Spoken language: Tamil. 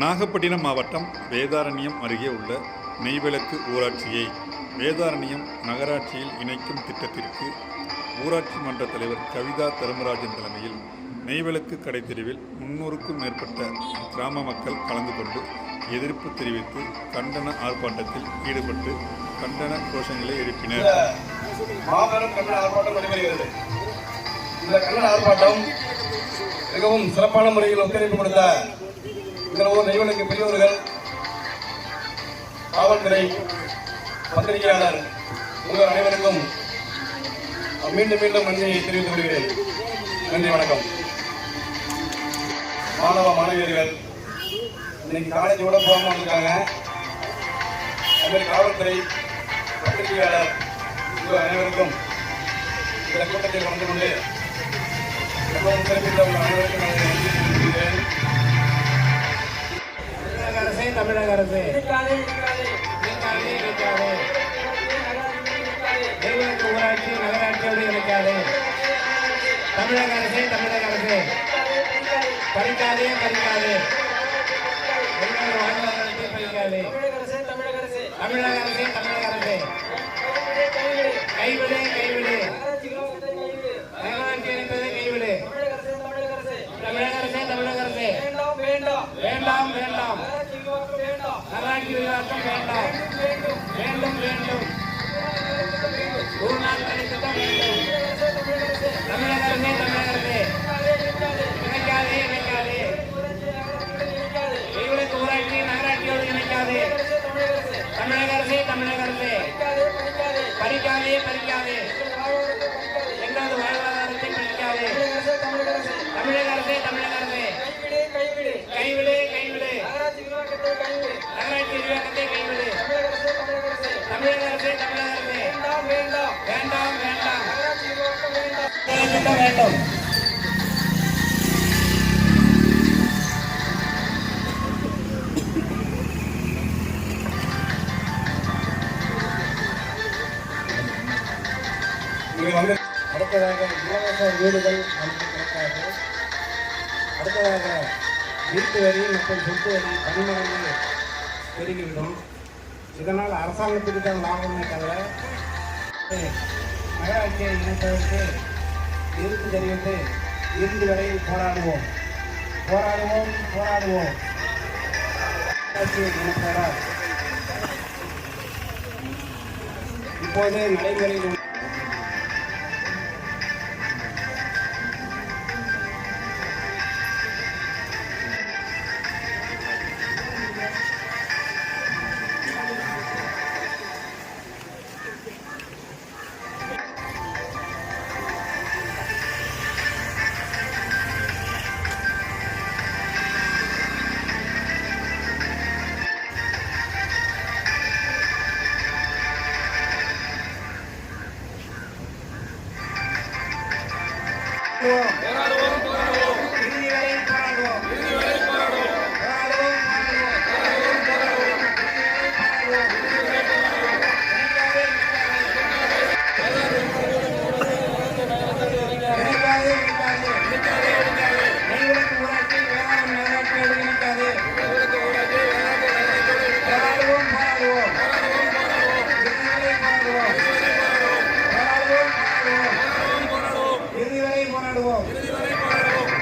நாகப்பட்டினம் மாவட்டம் வேதாரண்யம் அருகே உள்ள நெய்விளக்கு ஊராட்சியை வேதாரண்யம் நகராட்சியில் இணைக்கும் திட்டத்திற்கு ஊராட்சி மன்ற தலைவர் கவிதா தர்மராஜன் தலைமையில் நெய்விளக்கு கடைத்தெருவில் முன்னூறுக்கும் மேற்பட்ட கிராம மக்கள் கலந்து கொண்டு எதிர்ப்பு தெரிவித்து கண்டன ஆர்ப்பாட்டத்தில் ஈடுபட்டு கண்டன கோஷங்களை எழுப்பினர். மாபெரும் கண்டன ஆர்ப்பாட்டம் நடைபெறுகிறது. இந்த கண்டன ஆர்ப்பாட்டம் மிகவும் சிறப்பான முறையில் ஒத்துழைப்பு கொடுத்த இந்த ஊர் பெரியவர்கள் காவல்துறை பத்திரிகையாளர் உங்கள் அனைவருக்கும் மீண்டும் மீண்டும் நன்றியை தெரிவித்துக் கொள்கிறேன். நன்றி வணக்கம். மாணவ மாணவியர்கள் இன்னைக்கு காலேஜ் கூட போகாமல் வந்திருக்காங்க. அதுமாதிரி காவல்துறை பத்திரிகையாளர் உங்கள் அனைவருக்கும் இந்த கூட்டத்தில் கலந்து கொண்டு மிகவும் சிறப்பித்த உங்கள் அனைவருக்கும் தமிழக அரசே நெய்வேலிக்கு ஊராட்சி நகராட்சியோடு இருக்காது தமிழக அரசே தமிழக அரசு பறிக்காதே பறிக்காதே. வெளிநாடு வாழ்வாதாரத்தை பறிக்காதே தமிழக அரசே தமிழக அரசு கைவிடு கைவிடு. நகராட்சி இணைப்பதை கைவிடு. தமிழக அரசே தமிழக அரசு வேண்டாம் நகராட்சி வேண்டாம். வேண்டும் வேண்டும். ஒரு நாள் கழித்துதான் வேண்டும். தமிழக அரசே தமிழக அரசே இணைக்காதே இணைக்காதே. கைவிளக்கு ஊராட்சி நகராட்சியோடு இணைக்காதே. தமிழக அரசே தமிழக அரசே. பறிக்காதே பறிக்காதே திட்டம் வேண்டும் அடுத்ததாக இலவச வீடுகள் நமக்கு கிடைக்காது அடுத்ததாக வீட்டு வரி மற்றும் சொத்து வரி பன்மடங்கு பெருகிவிடும். இதனால் அரசாங்கத்துக்கு தான் லாபமே தவிர நகராட்சியை இணைப்பதற்கு எதிர்ப்பு தெரிவித்து இறுதி வரையில் போராடுவோம். போராடுவோம் போராடுவோம். இப்போது நடைமுறையில் உள்ள போராடுவோம் வரை போராடுவோம்